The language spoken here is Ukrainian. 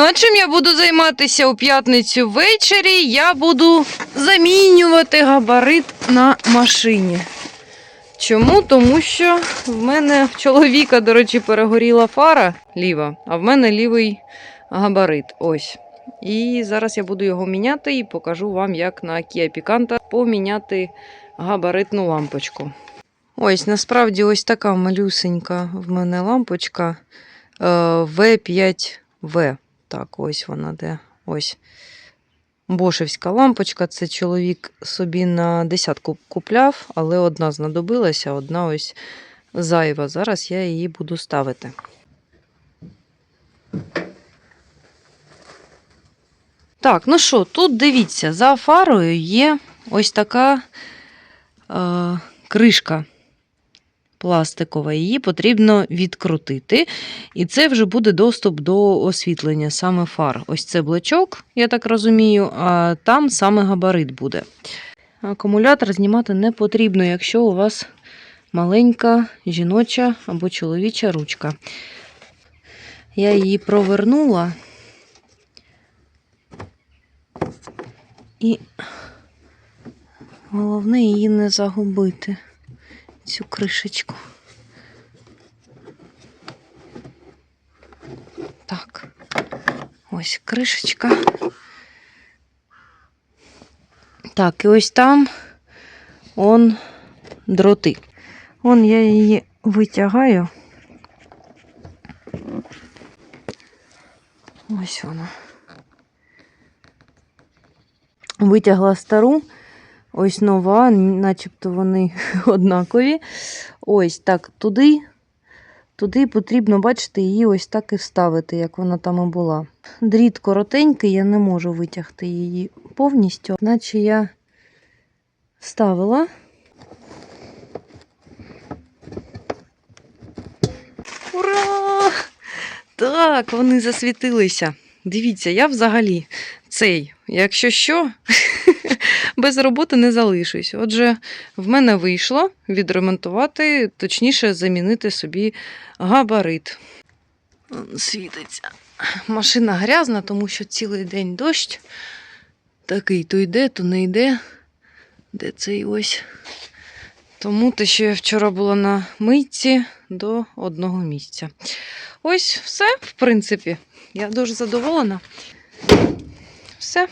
Ну, а чим я буду займатися у п'ятницю ввечері? Я буду замінювати габарит на машині. Чому? Тому що в мене в чоловіка, до речі, перегоріла фара ліва, а в мене лівий габарит. Ось. І зараз я буду його міняти і покажу вам, як на Kia Picanto поміняти габаритну лампочку. Ось, насправді, ось така малюсенька в мене лампочка е, V5V. Так, ось вона де. Ось. Бошевська лампочка. Це чоловік собі на десятку купляв, але одна знадобилася, одна ось зайва. Зараз я її буду ставити. Так, ну що, тут дивіться, за фарою є ось така е, кришка пластикова. Її потрібно відкрутити. І це вже буде доступ до освітлення, саме фар. Ось це блочок, я так розумію, а там саме габарит буде. Акумулятор знімати не потрібно, якщо у вас маленька жіноча або чоловіча ручка. Я її провернула. І головне її не загубити, цю кришечку. Так, ось кришечка. Так, і ось там он дроти. Он я її витягаю. Ось вона. Витягла стару, ось нова, начебто вони однакові. Ось так, туди, туди потрібно, бачите, її ось так і вставити, як вона там і була. Дріт коротенький, я не можу витягти її повністю, наче я вставила. Ура! Так, вони засвітилися. Дивіться, я взагалі цей, якщо що, без роботи не залишусь. Отже, в мене вийшло відремонтувати, точніше, замінити собі габарит. Світиться. Машина грязна, тому що цілий день дощ. Такий то йде, то не йде. Де цей ось? Тому те, що я вчора була на митці до одного місця. Ось все, в принципі. Я дуже задоволена. Все.